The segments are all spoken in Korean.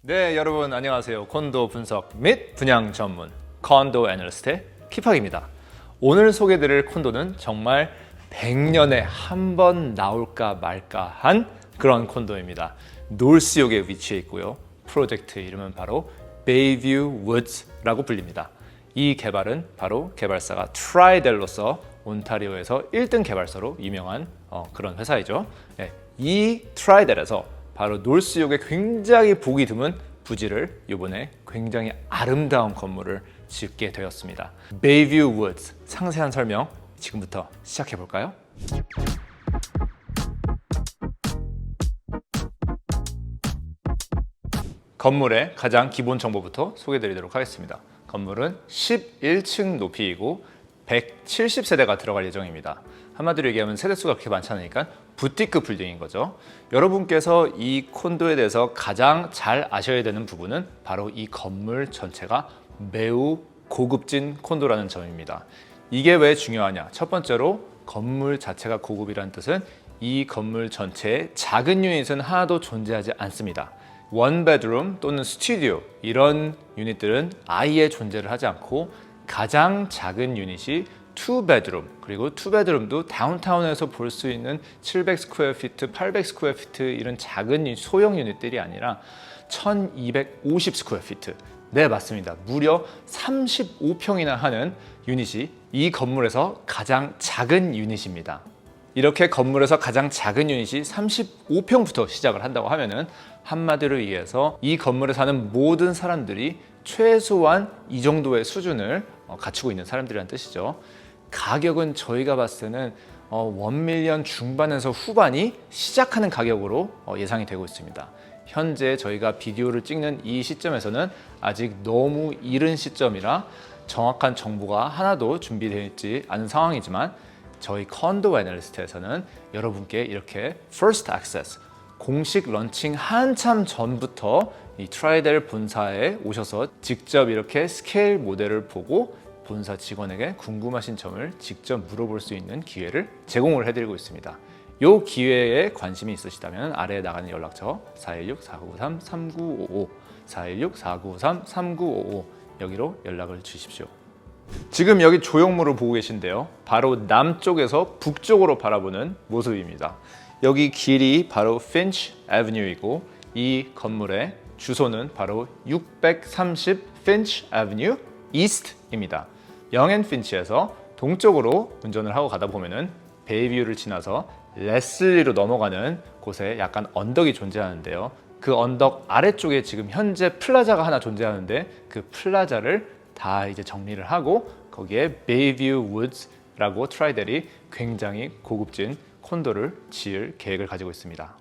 네, 여러분 안녕하세요. 콘도 분석 및 분양 전문 콘도 애널리스트의 피팍입니다. 오늘 소개드릴 콘도는 정말 100년에 한 번 나올까 말까 한 그런 콘도입니다. 놀스역에 위치해 있고요. 프로젝트 이름은 바로 베이뷰 우드스라고 불립니다. 이 개발은 바로 개발사가 트라이델로서 온타리오에서 1등 개발사로 유명한 어, 그런 회사이죠. 네, 이 트라이델에서 바로 놀스역에 굉장히 보기 드문 부지를 이번에 굉장히 아름다운 건물을 짓게 되었습니다. 베이뷰 우드스 상세한 설명 지금부터 시작해 볼까요? 건물의 가장 기본 정보부터 소개해 드리도록 하겠습니다. 건물은 11층 높이이고 170세대가 들어갈 예정입니다. 한마디로 얘기하면 세대수가 그렇게 많지 않으니까 부티크 빌딩인 거죠. 여러분께서 이 콘도에 대해서 가장 잘 아셔야 되는 부분은 바로 이 건물 전체가 매우 고급진 콘도라는 점입니다. 이게 왜 중요하냐? 첫 번째로 건물 자체가 고급이라는 뜻은 이 건물 전체에 작은 유닛은 하나도 존재하지 않습니다. 원 베드룸 또는 스튜디오 이런 유닛들은 아예 존재를 하지 않고 가장 작은 유닛이 투 베드룸 그리고 투 베드룸도 다운타운에서 볼 수 있는 700 스퀘어 피트, 800 스퀘어 피트 이런 작은 소형 유닛들이 아니라 1250 스퀘어 피트 네 맞습니다. 무려 35평이나 하는 유닛이 이 건물에서 가장 작은 유닛입니다. 이렇게 건물에서 가장 작은 유닛이 35평부터 시작을 한다고 하면은 한마디로 얘기해서 이 건물에 사는 모든 사람들이 최소한 이 정도의 수준을 어, 갖추고 있는 사람들이란 뜻이죠. 가격은 저희가 봤을 때는 어, 원밀리언 중반에서 후반이 시작하는 가격으로 어, 예상이 되고 있습니다. 현재 저희가 비디오를 찍는 이 시점에서는 아직 너무 이른 시점이라 정확한 정보가 하나도 준비되어 있지 않은 상황이지만 저희 컨도 애널리스트에서는 여러분께 이렇게 first access 공식 런칭 한참 전부터 이 트라이델 본사에 오셔서 직접 이렇게 스케일 모델을 보고 본사 직원에게 궁금하신 점을 직접 물어볼 수 있는 기회를 제공을 해드리고 있습니다. 이 기회에 관심이 있으시다면 아래에 나가는 연락처 416-4953-3955 416-4953-3955 여기로 연락을 주십시오. 지금 여기 조형물을 보고 계신데요. 바로 남쪽에서 북쪽으로 바라보는 모습입니다. 여기 길이 바로 핀치 애버뉴이고 이 건물의 주소는 바로 630 핀치 애버뉴 이스트입니다. 영앤 핀치에서 동쪽으로 운전을 하고 가다 보면은 베이뷰를 지나서 레슬리로 넘어가는 곳에 약간 언덕이 존재하는데요. 그 언덕 아래쪽에 지금 현재 플라자가 하나 존재하는데 그 플라자를 다 이제 정리를 하고 거기에 베이뷰 우드스라고 트라이델이 굉장히 고급진 콘도를 지을 계획을 가지고 있습니다.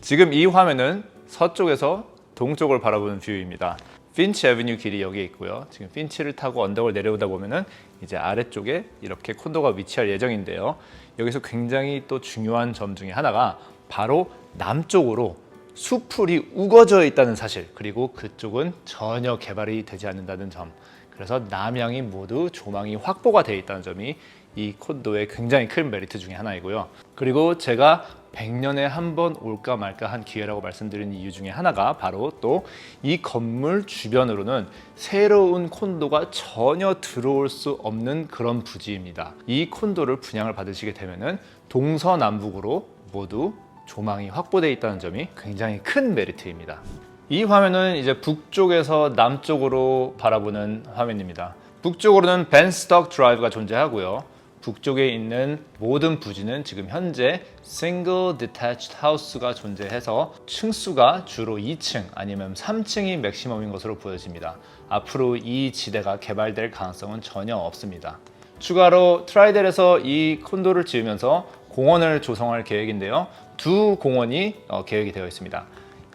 지금 이 화면은 서쪽에서 동쪽을 바라보는 뷰입니다. 핀치 애비뉴 길이 여기에 있고요. 지금 핀치를 타고 언덕을 내려오다 보면은 이제 아래쪽에 이렇게 콘도가 위치할 예정인데요. 여기서 굉장히 또 중요한 점 중에 하나가 바로 남쪽으로 수풀이 우거져 있다는 사실 그리고 그쪽은 전혀 개발이 되지 않는다는 점 그래서 남향이 모두 조망이 확보가 되어 있다는 점이 이 콘도의 굉장히 큰 메리트 중에 하나이고요. 그리고 제가 100년에 한 번 올까 말까 한 기회라고 말씀드린 이유 중에 하나가 바로 또 이 건물 주변으로는 새로운 콘도가 전혀 들어올 수 없는 그런 부지입니다. 이 콘도를 분양을 받으시게 되면은 동서남북으로 모두 조망이 확보되어 있다는 점이 굉장히 큰 메리트입니다. 이 화면은 이제 북쪽에서 남쪽으로 바라보는 화면입니다. 북쪽으로는 벤스덕 드라이브가 존재하고요. 북쪽에 있는 모든 부지는 지금 현재 싱글 디태치드 하우스가 존재해서 층수가 주로 2층 아니면 3층이 맥시멈인 것으로 보여집니다. 앞으로 이 지대가 개발될 가능성은 전혀 없습니다. 추가로 트라이델에서 이 콘도를 지으면서 공원을 조성할 계획인데요. 두 공원이 어, 계획이 되어 있습니다.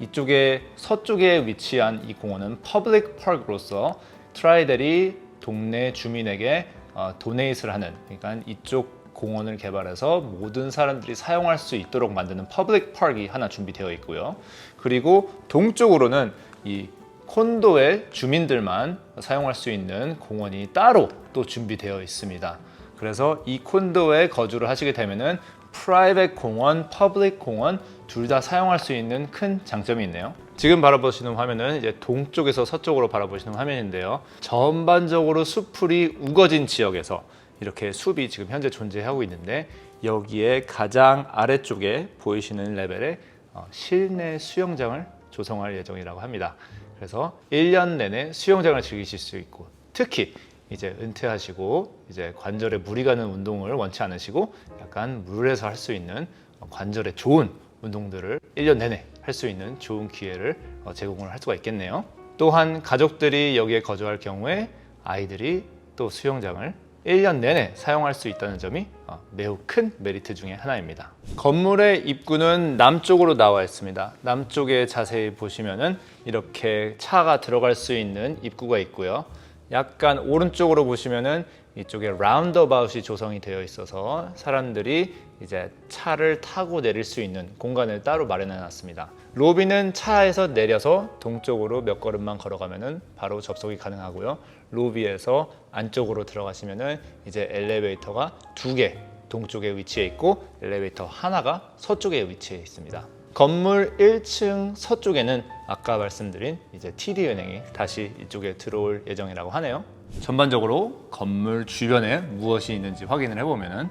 이쪽에 서쪽에 위치한 이 공원은 퍼블릭 파크로서 트라이델이 동네 주민에게 어, 도네이트를 하는 그러니까 이쪽 공원을 개발해서 모든 사람들이 사용할 수 있도록 만드는 퍼블릭 파크이 하나 준비되어 있고요. 그리고 동쪽으로는 이 콘도의 주민들만 사용할 수 있는 공원이 따로 또 준비되어 있습니다. 그래서 이 콘도에 거주를 하시게 되면은 프라이빗 공원, 퍼블릭 공원 둘 다 사용할 수 있는 큰 장점이 있네요. 지금 바라보시는 화면은 이제 동쪽에서 서쪽으로 바라보시는 화면인데요. 전반적으로 숲풀이 우거진 지역에서 이렇게 숲이 지금 현재 존재하고 있는데 여기에 가장 아래쪽에 보이시는 레벨의 어, 실내 수영장을 조성할 예정이라고 합니다. 그래서 1년 내내 수영장을 즐기실 수 있고 특히 이제 은퇴하시고 이제 관절에 무리 가는 운동을 원치 않으시고 약간 물에서 할 수 있는 관절에 좋은 운동들을 1년 내내 할 수 있는 좋은 기회를 어, 제공을 할 수가 있겠네요. 또한 가족들이 여기에 거주할 경우에 아이들이 또 수영장을 1년 내내 사용할 수 있다는 점이 어, 매우 큰 메리트 중에 하나입니다. 건물의 입구는 남쪽으로 나와 있습니다. 남쪽에 자세히 보시면은 이렇게 차가 들어갈 수 있는 입구가 있고요. 약간 오른쪽으로 보시면은 이쪽에 라운드어바웃이 조성이 되어 있어서 사람들이 이제 차를 타고 내릴 수 있는 공간을 따로 마련해 놨습니다. 로비는 차에서 내려서 동쪽으로 몇 걸음만 걸어가면은 바로 접속이 가능하고요. 로비에서 안쪽으로 들어가시면은 이제 엘리베이터가 두 개 동쪽에 위치해 있고 엘리베이터 하나가 서쪽에 위치해 있습니다. 건물 1층 서쪽에는 아까 말씀드린 이제 TD은행이 다시 이쪽에 들어올 예정이라고 하네요. 전반적으로 건물 주변에 무엇이 있는지 확인을 해보면은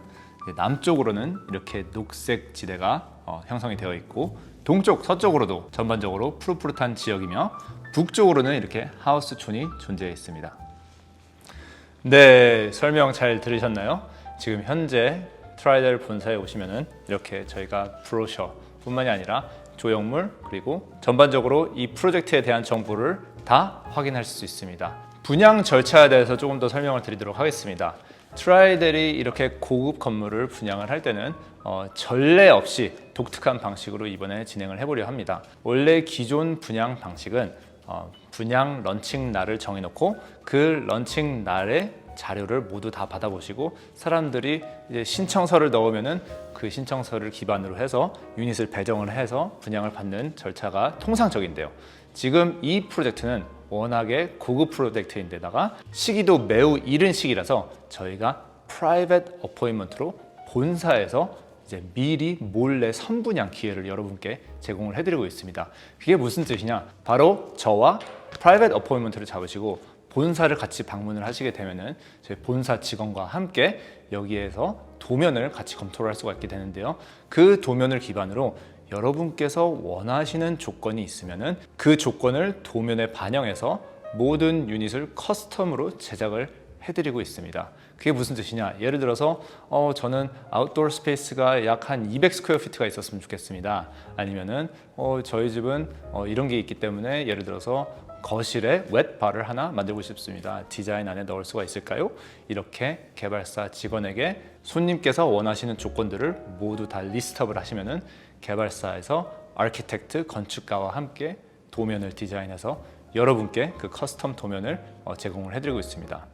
남쪽으로는 이렇게 녹색 지대가 어, 형성이 되어 있고 동쪽 서쪽으로도 전반적으로 푸릇푸릇한 지역이며 북쪽으로는 이렇게 하우스촌이 존재해 있습니다. 네, 설명 잘 들으셨나요? 지금 현재 트라이델 본사에 오시면은 이렇게 저희가 브로셔 뿐만이 아니라 조형물 그리고 전반적으로 이 프로젝트에 대한 정보를 다 확인할 수 있습니다. 분양 절차에 대해서 조금 더 설명을 드리도록 하겠습니다. 트라이델이 이렇게 고급 건물을 분양을 할 때는 어, 전례 없이 독특한 방식으로 이번에 진행을 해보려 합니다. 원래 기존 분양 방식은 어, 분양 런칭 날을 정해놓고 그 런칭 날에 자료를 모두 다 받아보시고 사람들이 이제 신청서를 넣으면은 그 신청서를 기반으로 해서 유닛을 배정을 해서 분양을 받는 절차가 통상적인데요. 지금 이 프로젝트는 워낙에 고급 프로젝트인데다가 시기도 매우 이른 시기라서 저희가 프라이빗 어포인먼트로 본사에서 이제 미리 몰래 선분양 기회를 여러분께 제공을 해드리고 있습니다. 그게 무슨 뜻이냐? 바로 저와 프라이빗 어포인먼트를 잡으시고 본사를 같이 방문을 하시게 되면은 저희 본사 직원과 함께 여기에서 도면을 같이 검토를 할 수가 있게 되는데요. 그 도면을 기반으로 여러분께서 원하시는 조건이 있으면은 그 조건을 도면에 반영해서 모든 유닛을 커스텀으로 제작을 해드리고 있습니다. 그게 무슨 뜻이냐? 예를 들어서 어, 저는 아웃도어 스페이스가 약 한 200 스퀘어 피트가 있었으면 좋겠습니다. 아니면은 어, 저희 집은 어, 이런 게 있기 때문에 예를 들어서 거실에 웻바를 하나 만들고 싶습니다. 디자인 안에 넣을 수가 있을까요? 이렇게 개발사 직원에게 손님께서 원하시는 조건들을 모두 다 리스트업을 하시면은 개발사에서 아키텍트 건축가와 함께 도면을 디자인해서 여러분께 그 커스텀 도면을 어, 제공을 해드리고 있습니다.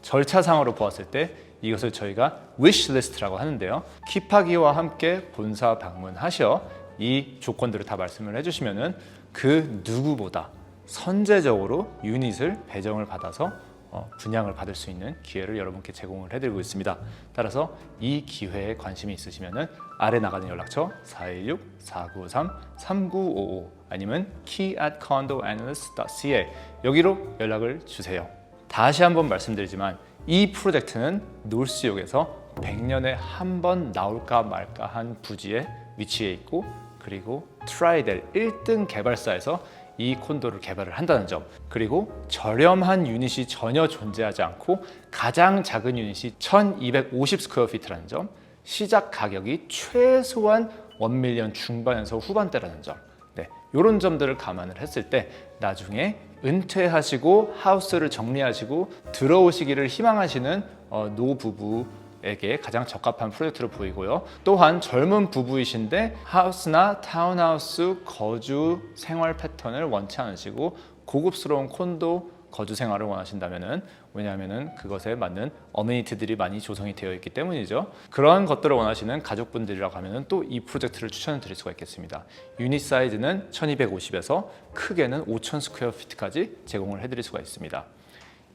절차상으로 보았을 때 이것을 저희가 위시리스트라고 하는데요. 킵하기와 함께 본사 방문하셔 이 조건들을 다 말씀을 해주시면은 그 누구보다 선제적으로 유닛을 배정을 받아서 어, 분양을 받을 수 있는 기회를 여러분께 제공을 해드리고 있습니다. 따라서 이 기회에 관심이 있으시면은 아래 나가는 연락처 416-493-3955 아니면 key at condoanalyst.ca 여기로 연락을 주세요. 다시 한번 말씀드리지만 이 프로젝트는 노스역에서 100년에 한 번 나올까 말까 한 부지에 위치해 있고 그리고 트라이델 1등 개발사에서 이 콘도를 개발을 한다는 점. 그리고 저렴한 유닛이 전혀 존재하지 않고 가장 작은 유닛이 1250 스퀘어 피트라는 점 시작 가격이 최소한 1밀리언 중반에서 후반대라는 점. 네, 이런 점들을 감안을 했을 때 나중에 은퇴하시고 하우스를 정리하시고 들어오시기를 희망하시는 어, 노부부 에게 가장 적합한 프로젝트로 보이고요. 또한 젊은 부부이신데 하우스나 타운하우스 거주 생활 패턴을 원치 않으시고 고급스러운 콘도 거주 생활을 원하신다면은 왜냐하면은 그것에 맞는 어메니티들이 많이 조성이 되어 있기 때문이죠. 그런 것들을 원하시는 가족분들이라고 하면은 또 이 프로젝트를 추천을 드릴 수가 있겠습니다. 유닛 사이즈는 1250에서 크게는 5000 스퀘어 피트까지 제공을 해드릴 수가 있습니다.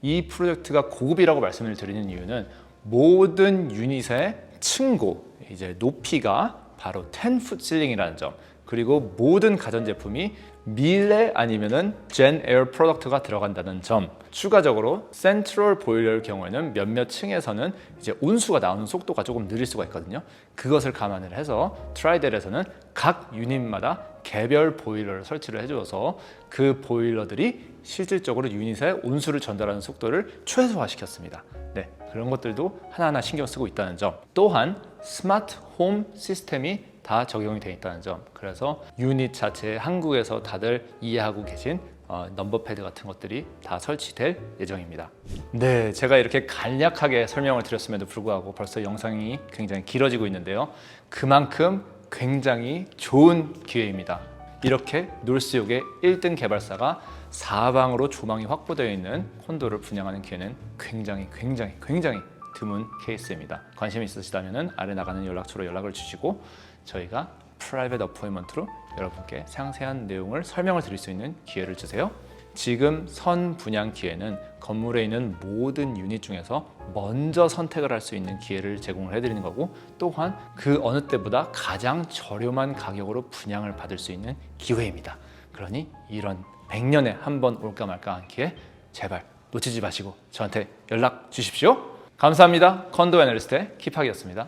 이 프로젝트가 고급이라고 말씀을 드리는 이유는 모든 유닛의 층고 이제 높이가 바로 10풋 실링이라는 점. 그리고 모든 가전제품이 밀레 아니면은 젠 에어 프로덕트가 들어간다는 점. 추가적으로 센트럴 보일러의 경우에는 몇몇 층에서는 이제 온수가 나오는 속도가 조금 느릴 수가 있거든요. 그것을 감안을 해서 트라이델에서는 각 유닛마다 개별 보일러를 설치를 해주어서 그 보일러들이 실질적으로 유닛에 온수를 전달하는 속도를 최소화시켰습니다 네, 그런 것들도 하나하나 신경 쓰고 있다는 점. 또한 스마트 홈 시스템이 다 적용이 되어 있다는 점. 그래서 유닛 자체 한국에서 다들 이해하고 계신 어, 넘버 패드 같은 것들이 다 설치될 예정입니다. 네, 제가 이렇게 간략하게 설명을 드렸음에도 불구하고 벌써 영상이 굉장히 길어지고 있는데요. 그만큼 굉장히 좋은 기회입니다. 이렇게 놀스욕의 1등 개발사가 사방으로 조망이 확보되어 있는 콘도를 분양하는 기회는 굉장히 굉장히 굉장히 드문 케이스입니다. 관심 있으시다면 아래 나가는 연락처로 연락을 주시고 저희가 프라이빗 어포인먼트로 여러분께 상세한 내용을 설명을 드릴 수 있는 기회를 주세요. 지금 선 분양 기회는 건물에 있는 모든 유닛 중에서 먼저 선택을 할 수 있는 기회를 제공을 해드리는 거고 또한 그 어느 때보다 가장 저렴한 가격으로 분양을 받을 수 있는 기회입니다. 그러니 이런 100년에 한 번 올까 말까 한 기회 제발 놓치지 마시고 저한테 연락 주십시오. 감사합니다. 컨도 애널리스트의 키팍이었습니다.